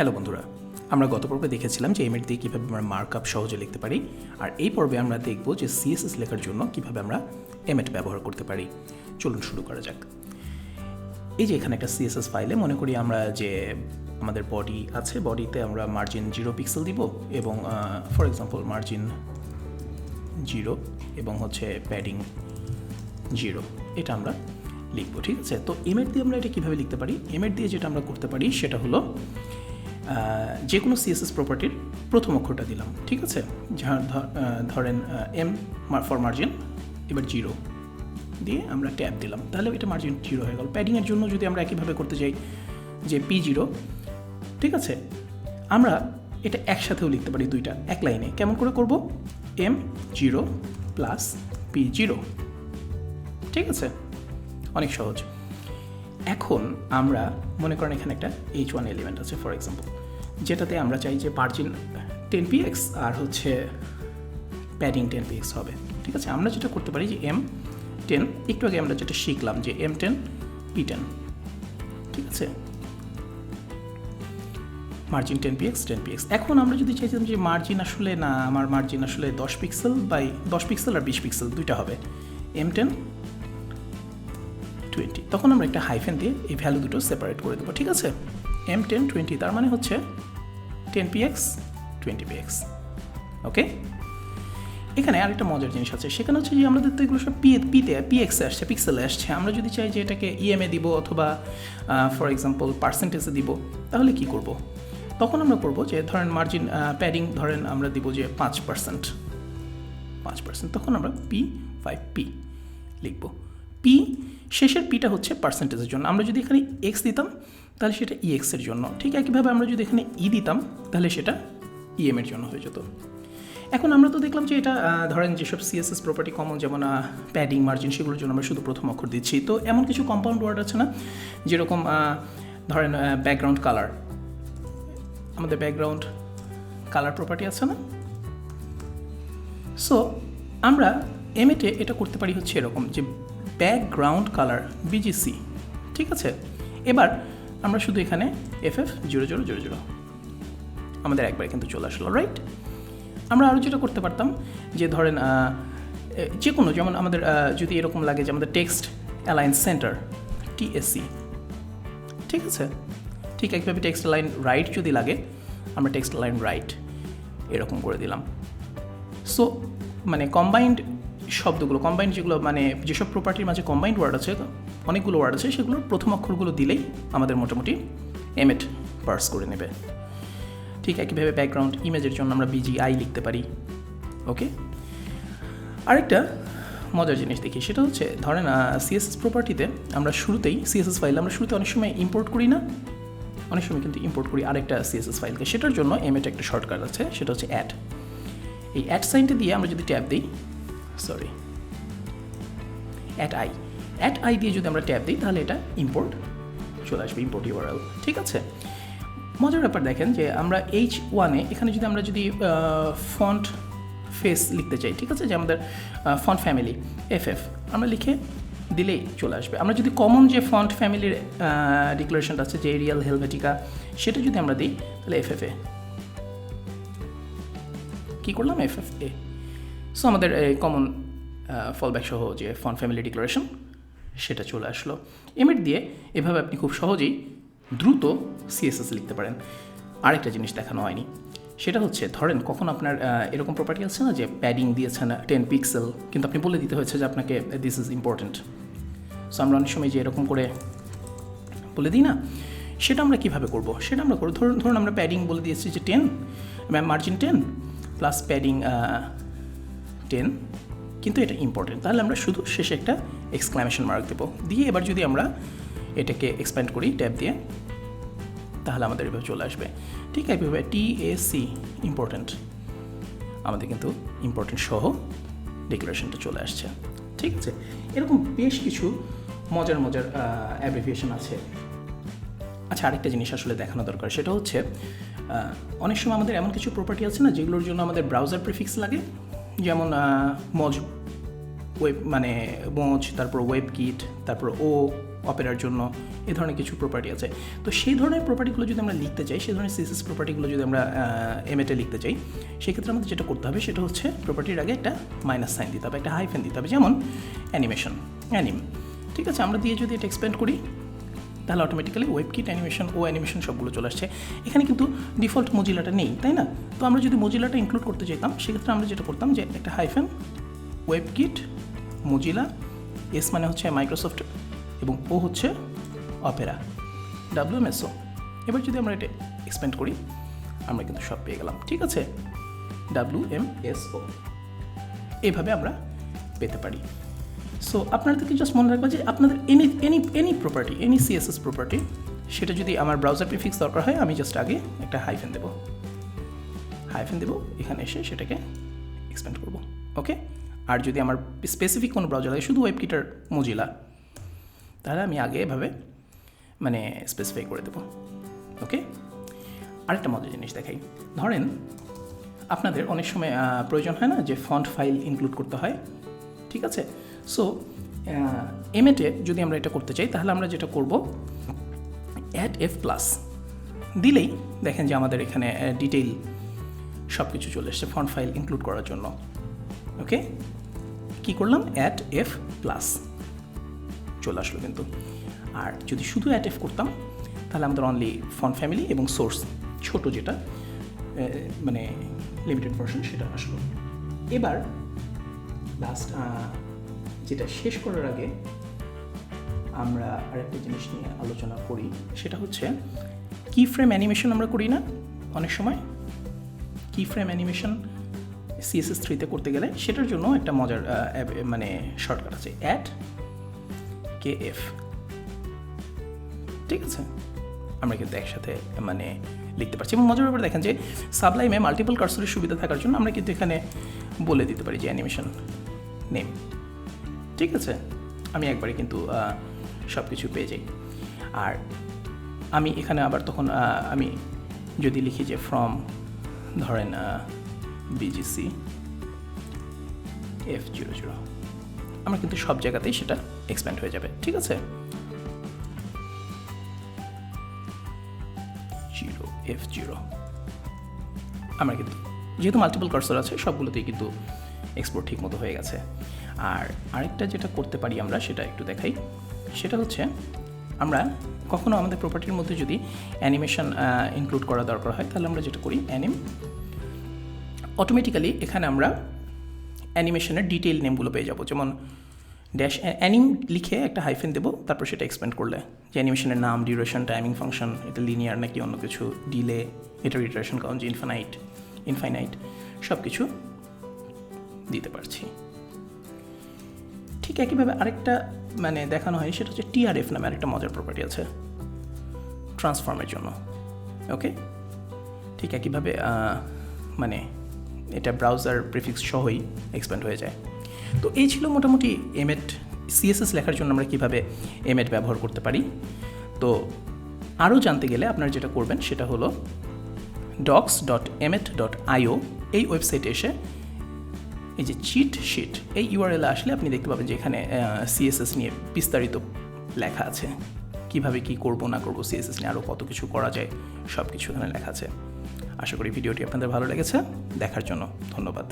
Hello বন্ধুরা, আমরা গত পর্বে দেখেছিলাম যে এমএড দিয়ে কীভাবে আমরা মার্কআপ সহজে লিখতে পারি, আর এই পর্বে আমরা দেখব যে সিএসএস লেখার জন্য কীভাবে আমরা এমএড ব্যবহার করতে পারি। চলুন শুরু করা যাক। এই যে এখানে একটা সিএসএস ফাইলে মনে করি আমরা যে আমাদের বডি আছে বডিতে আমরা মার্জিন জিরো পিক্সেল দিব এবং ফর এক্সাম্পল মার্জিন জিরো এবং হচ্ছে প্যাডিং জিরো এটা আমরা লিখব, ঠিক আছে? তো এমএড দিয়ে আমরা এটা কীভাবে লিখতে পারি? এমএড দিয়ে যেটা আমরা করতে পারি সেটা হলো যে কোনো সিএসএস প্রপার্টির প্রথম অক্ষরটা দিলাম, ঠিক আছে? যার ধরেন এম ফর মার্জিন এবার জিরো দিয়ে আমরা ট্যাব দিলাম। তাহলে এটা মার্জিন জিরো হয়ে গেল। প্যাডিংয়ের জন্য যদি আমরা একইভাবে করতে যাই যে পি জিরো ঠিক আছে? আমরা এটা একসাথেও লিখতে পারি দুইটা, এক লাইনে। কেমন করে করব? M zero plus P zero ঠিক আছে? অনেক সহজ। এখন আমরা, মনে করেন এখানে একটা এইচ ওয়ান এলিমেন্ট আছে ফর এক্সাম্পল যেটাতে আমরা চাই যে মার্জিন টেন পি এক্স আর হচ্ছে প্যাডিং টেন পি এক্স হবে। ঠিক আছে? আমরা যেটা করতে পারি যে এম টেন একটু আগে আমরা যেটা শিখলাম যে এম টেন পি টেন ঠিক আছে? Margin ten P X ten P X এখন আমরা যদি চাইছিলাম যে মার্জিন আসলে না, আমার মার্জিন আসলে দশ পিক্সেল বাই দশ পিক্সেল আর বিশ পিক্সেল দুইটা হবে। এম টেন টোয়েন্টি তখন আমরা একটা হাইফেন দিয়ে এই ভ্যালু দুটো সেপারেট করে দেবো। ঠিক আছে? এম টেন টোয়েন্টি তার মানে হচ্ছে ten P X twenty P X okay এখানে আরেকটা মজার জিনিস আছে, সেখানে হচ্ছে যে আমাদের তো এগুলো সব পি পিতে পিএক্সে আসছে পিক্সেলে আসছে। আমরা যদি চাই যে এটাকে ইএমএ দিব অথবা ফর এক্সাম্পল পার্সেন্টেজে দিব, তাহলে কি করব? তখন আমরা করব যে ধরেন মার্জিন প্যাডিং ধরেন আমরা দিব যে পাঁচ পার্সেন্ট পাঁচ পার্সেন্ট তখন আমরা পি ফাইভ পি লিখব। পি শেষের পিটা হচ্ছে পার্সেন্টেজের জন্য। আমরা যদি এখানে এক্স দিতাম তাহলে সেটা ইএক্স এর জন্য। ঠিক একইভাবে আমরা যদি এখানে ই দিতাম, তাহলে সেটা ইএম এর জন্য হয়ে যেত। এখন আমরা তো দেখলাম যে এটা ধরেন যেসব সিএসএস প্রপার্টি কমন যেমন প্যাডিং মার্জিন সেগুলোর জন্য আমরা শুধু প্রথম অক্ষর দিচ্ছি। তো এমন কিছু কম্পাউন্ড ওয়ার্ড আছে না, যেরকম ধরেন ব্যাকগ্রাউন্ড কালার আমাদের ব্যাকগ্রাউন্ড কালার প্রপার্টি আছে না? সো আমরা এমএতে এটা করতে পারি হচ্ছে এরকম যে ব্যাকগ্রাউন্ড কালার বিজিসি ঠিক আছে? এবার আমরা শুধু এখানে F F zero zero zero zero আমাদের একবারে কিন্তু চলে আসলো রাইট আমরা আরও যেটা করতে পারতাম, যে ধরেন যে কোনো, যেমন আমাদের যদি এরকম লাগে যে আমাদের টেক্সট অ্যালাইন সেন্টার টিএসসি ঠিক আছে? ঠিক একইভাবে টেক্সট লাইন রাইট যদি লাগে, আমরা টেক্সট লাইন রাইট এরকম করে দিলাম। সো মানে কম্বাইন্ড শব্দগুলো কম্বাইন্ড যেগুলো মানে যেসব প্রপার্টির মাঝে কম্বাইন্ড ওয়ার্ড আছে অনেকগুলো ওয়ার্ড আছে, সেগুলোর প্রথম অক্ষরগুলো দিলেই আমাদের মোটামুটি এমএট পার্স করে নেবে। ঠিক একইভাবে ব্যাকগ্রাউন্ড ইমেজের জন্য আমরা বিজিআই লিখতে পারি। ওকে আরেকটা মজার জিনিস দেখি, সেটা হচ্ছে, ধরেন সিএসএস প্রপার্টিতে আমরা শুরুতেই সিএসএস ফাইল আমরা শুরুতে অনেক সময় ইম্পোর্ট করি না, অনেক সময় কিন্তু ইম্পোর্ট করি আরেকটা সিএসএস ফাইলকে সেটার জন্য এমএট একটা শর্টকাট আছে, সেটা হচ্ছে অ্যাড এই অ্যাড সাইনটা দিয়ে আমরা যদি ট্যাব দিই sorry at I at I দিয়ে যদি আমরা ট্যাব দিই, তাহলে এটা ইম্পোর্ট চলে আসবে ইম্পোর্ট ইউআরএল ঠিক আছে? মজার ব্যাপার দেখেন যে আমরা এইচ ওয়ানে এখানে যদি আমরা যদি ফন্ট ফেস লিখতে চাই, ঠিক আছে? যে আমাদের ফন্ট ফ্যামিলি এফ এফ আমরা লিখে দিলেই চলে আসবে। আমরা যদি কমন যে ফন্ট ফ্যামিলির ডিক্লারেশনটা আছে, যে এরিয়াল হেলভেটিকা সেটা যদি আমরা দিই, তাহলে এফ এফ এ কী করলাম? এফ এফ এ সো আমাদের কমন ফলব্যাক সহ যে ফন্ট ফ্যামিলি ডিক্লারেশন সেটা চলে আসলো। এমিট দিয়ে এভাবে আপনি খুব সহজেই দ্রুত সিএসএস লিখতে পারেন। আরেকটা জিনিস দেখানো হয়নি। সেটা হচ্ছে, ধরেন কখন আপনার এরকম প্রপার্টি আছে না যে প্যাডিং দিয়েছেন টেন পিক্সেল কিন্তু আপনি বলে দিতে হয়েছে যে আপনাকে দিস ইজ ইম্পর্ট্যান্ট সো আমরা অনেক সময় যে এরকম করে বলে দিই না, সেটা আমরা কীভাবে করব? সেটা আমরা করব, ধরুন ধরুন আমরা প্যাডিং বলে দিয়েছি যে ten margin ten plus padding ten কিন্তু এটা ইম্পর্টেন্ট তাহলে আমরা শুধু শেষে একটা এক্সক্লামেশন মার্ক দেবো। দিয়ে এবার যদি আমরা এটাকে এক্সপ্যান্ড করি ট্যাব দিয়ে, তাহলে আমাদের এভাবে চলে আসবে। ঠিক একইভাবে টি এ সি ইম্পর্ট্যান্ট আমাদের কিন্তু ইম্পর্টেন্ট সহ ডিক্লারেশনটা চলে আসছে। ঠিক আছে? এরকম বেশ কিছু মজার মজার অ্যাব্রিভিয়েশন আছে। আচ্ছা আরেকটা জিনিস আসলে দেখানো দরকার, সেটা হচ্ছে অনেক সময় আমাদের এমন কিছু প্রপার্টি আছে না, যেগুলোর জন্য আমাদের ব্রাউজার প্রিফিক্স লাগে। যেমন মজ ওয়েব মানে মজ তারপর ওয়েব কিট তারপর ও অপেরার জন্য, এ ধরনের কিছু প্রপার্টি আছে। তো সেই ধরনের প্রপার্টিগুলো যদি আমরা লিখতে চাই, সেই ধরনের সিএসএস প্রপার্টিগুলো যদি আমরা এমএতে লিখতে চাই, সেক্ষেত্রে আমাদের যেটা করতে হবে, সেটা হচ্ছে প্রপার্টির আগে একটা মাইনাস সাইন দিতে হবে, একটা হাইফেন দিতে হবে, যেমন অ্যানিমেশন অ্যানিম ঠিক আছে, আমরা দিয়ে যদি এটা এক্সপেন্ড করি, তাহলে অটোমেটিক্যালি ওয়েব কিট অ্যানিমেশন ও অ্যানিমেশন সবগুলো চলে আসছে। এখানে কিন্তু ডিফল্ট মজিলাটা নেই, তাই না? তো আমরা যদি মজিলাটা ইনক্লুড করতে চাইতাম সেক্ষেত্রে আমরা যেটা করতাম যে একটা hyphen webkit Mozilla S মানে হচ্ছে মাইক্রোসফট এবং ও হচ্ছে অপেরা ডাব্লিউএমএসও এবার যদি আমরা এটা এক্সপেন্ড করি, আমরা কিন্তু সব পেয়ে গেলাম। ঠিক আছে? ডাব্লিউ এম এস ও এইভাবে আমরা পেতে পারি। সো আপনাদেরকে জাস্ট মনে রাখবেন যে আপনাদের any any any property any CSS property সেটা যদি আমার ব্রাউজার প্রিফিক্স দরকার হয়, আমি জাস্ট আগে একটা হাইফেন দেবো। হাইফেন দেবো, এখানে এসে সেটাকে এক্সপেন্ড করব। ওকে আর যদি আমার স্পেসিফিক কোনো ব্রাউজার লাগে শুধু ওয়েবকিটার মজিলা তাহলে আমি আগে এভাবে মানে স্পেসিফাই করে দেবো। ওকে আরেকটা মজার জিনিস দেখাই। ধরেন, আপনাদের অনেক সময় প্রয়োজন হয় না যে ফন্ট ফাইল ইনক্লুড করতে হয়? ঠিক আছে? সো এমএটে যদি আমরা এটা করতে চাই, তাহলে আমরা যেটা করব অ্যাট এফ প্লাস দিলেই দেখেন যে আমাদের এখানে ডিটেইল সব কিছু চলে এসছে ফন্ট ফাইল ইনক্লুড করার জন্য। ওকে? কি করলাম? অ্যাট এফ প্লাস চলে আসলো কিন্তু। আর যদি শুধু অ্যাট এফ করতাম, তাহলে আমাদের অনলি ফন ফ্যামিলি এবং সোর্স ছোট যেটা মানে লিমিটেড ভার্সন সেটা আসলো। এবার লাস্ট যেটা শেষ করার আগে আমরা আরেকটা জিনিস নিয়ে আলোচনা করি। সেটা হচ্ছে কি ফ্রেম অ্যানিমেশন আমরা করি না অনেক সময়। কি ফ্রেম অ্যানিমেশন সিএসএস থ্রিতে করতে গেলে সেটার জন্য একটা মজার মানে শর্টকাট আছে। অ্যাট কে এফ ঠিক আছে? আমরা কিন্তু একসাথে মানে লিখতে পারছি। এবং মজার ব্যাপারে দেখেন যে সাবলাইমে মাল্টিপল কার্সরের সুবিধা থাকার জন্য আমরা কিন্তু এখানে বলে দিতে পারি যে অ্যানিমেশন নেম ঠিক আছে? আমি একবারে কিন্তু সব কিছু পেয়ে যাই। আর আমি এখানে আবার তখন আমি যদি লিখি যে ফ্রম ধরেন বিজিসি এফ জিরো জিরো আমার কিন্তু সব জায়গাতেই সেটা এক্সপ্যান্ড হয়ে যাবে, ঠিক আছে? জিরো এফ জিরো আমরা কিন্তু, যেহেতু মাল্টিপল কার্সর আছে, সবগুলোতেই কিন্তু এক্সপোর্ট ঠিক মতো হয়ে গেছে। আর আরেকটা যেটা করতে পারি আমরা, সেটা একটু দেখাই। সেটা হচ্ছে, আমরা কখনো আমাদের প্রপার্টির মধ্যে যদি অ্যানিমেশন ইনক্লুড করা দরকার হয়, তাহলে আমরা যেটা করি অ্যানিম অটোমেটিক্যালি এখানে আমরা অ্যানিমেশনের ডিটেইল নেমগুলো পেয়ে যাব। যেমন ড্যাশ অ্যানিম লিখে একটা হাইফেন দেবো, তারপর সেটা এক্সপেন্ড করলে। যে অ্যানিমেশনের নাম ডিউরেশন টাইমিং ফাংশন এটা লিনিয়ার নাকি অন্য কিছু ডিলে এটার ইটারেশন কাউন্ট ইনফানাইট ইনফাইনাইট সব কিছু দিতে পারছি। ঠিক একইভাবে আরেকটা মানে দেখানো হয়, সেটা হচ্ছে টিআরএফ নামে আরেকটা মজার প্রপার্টি আছে। ট্রান্সফর্মের জন্য ওকে ঠিক একইভাবে মানে এটা ব্রাউজার প্রিফিক্স সহই এক্সপ্যান্ড হয়ে যায়। তো এই ছিল মোটামুটি এমএড সিএসএস লেখার জন্য আমরা কীভাবে এমএড ব্যবহার করতে পারি। তো আরও জানতে গেলে আপনারা যেটা করবেন সেটা হলো docs dot Emmet dot I O এই ওয়েবসাইটে এসে এই যে চিট শিট এই ইউআরএল আসলে আপনি দেখতে পাবেন যে এখানে সিএসএস নিয়ে বিস্তারিত লেখা আছে। কীভাবে কি করব, না করব সিএসএস নিয়ে আরও কত কিছু করা যায় সব কিছু এখানে লেখা আছে। আশা করি ভিডিওটি আপনাদের ভালো লেগেছে। দেখার জন্য ধন্যবাদ।